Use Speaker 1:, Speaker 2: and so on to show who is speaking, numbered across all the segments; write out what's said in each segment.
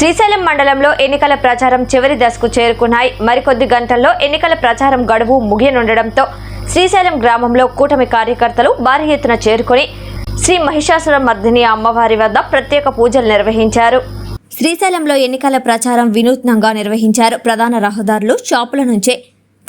Speaker 1: శ్రీశైలం మండలంలో ఎన్నికల ప్రచారం చివరి దశకు చేరుకున్నాయి. మరికొద్ది గంటల్లో ఎన్నికల ప్రచారం గడువు ముగియనుండడంతో శ్రీశైలం గ్రామంలో కూటమి కార్యకర్తలు భారీ ఎత్తున చేరుకొని శ్రీ మహిషాసుర మర్దిని అమ్మవారి వద్ద ప్రత్యేక పూజలు నిర్వహించారు. శ్రీశైలంలో ఎన్నికల ప్రచారం వినూత్నంగా నిర్వహించారు ప్రధాన రహదారులు షాపుల నుంచే.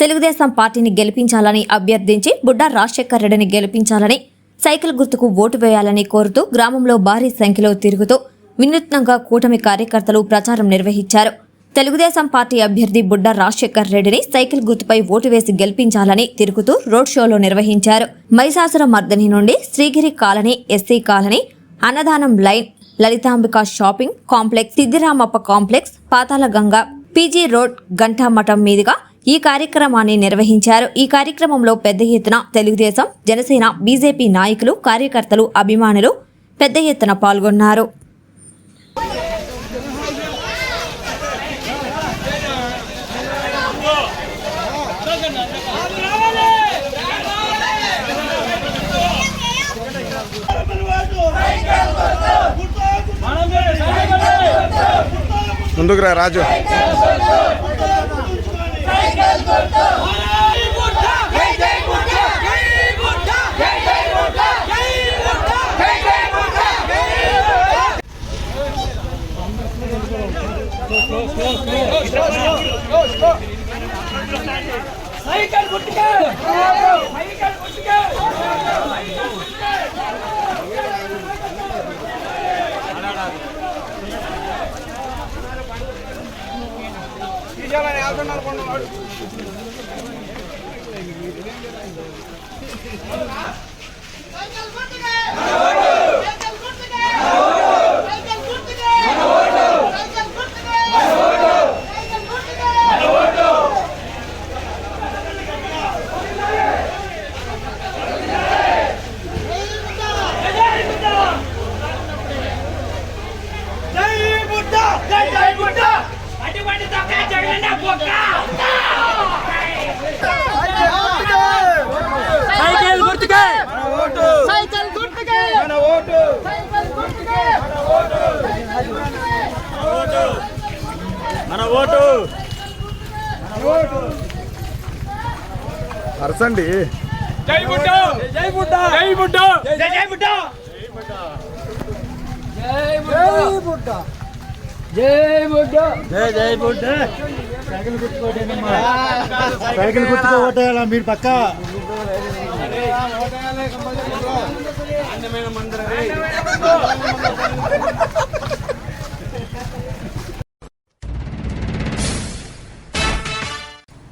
Speaker 1: తెలుగుదేశం పార్టీని గెలిపించాలని అభ్యర్థించి బుడ్డా రాజశేఖర్ రెడ్డిని గెలిపించాలని సైకిల్ గుర్తుకు ఓటు వేయాలని కోరుతూ గ్రామంలో భారీ సంఖ్యలో తిరుగుతూ వినూత్నంగా కూటమి కార్యకర్తలు ప్రచారం నిర్వహించారు. తెలుగుదేశం పార్టీ అభ్యర్థి బుడ్డ రాజశేఖర్ రెడ్డిని సైకిల్ గుర్తుపై ఓటు వేసి గెలిపించాలని తిరుగుతూ రోడ్ షోలో నిర్వహించారు. మైసాసుర మర్దని నుండి శ్రీగిరి కాలనీ ఎస్సీ కాలనీ అన్నదానం line Lalithambika shopping complex Siddhiramappa complex Pathalaganga PG road Ghantamatham మీదుగా ఈ కార్యక్రమాన్ని నిర్వహించారు. ఈ కార్యక్రమంలో పెద్ద ఎత్తున తెలుగుదేశం జనసేన బీజేపీ నాయకులు కార్యకర్తలు అభిమానులు పెద్ద ఎత్తున పాల్గొన్నారు.
Speaker 2: ముందుకు రా రాజు
Speaker 3: Cycle గుట్టుకే! సైకిల్ గుట్టుకే! సైకిల్ గుట్టుకే బుద్ధ జై జై బుద్ధ అటువంటి తొక్క జగనన్న బొక్క సైకిల్ గుర్తుకే. సైకిల్ గుర్తుకే. మన ఓటు. సైకిల్ గుర్తుకే.
Speaker 2: మన ఓటు. అరసండి.
Speaker 3: జై బుద్ధ జై బుద్ధ జై బుద్ధ జై జై బుద్ధ జై బుద్ధ జై బుద్ధ
Speaker 4: జై జై బుడ్డ. సైకిల్ గుర్తుకోటేనమ్మా సైకిల్ మీరు పక్క.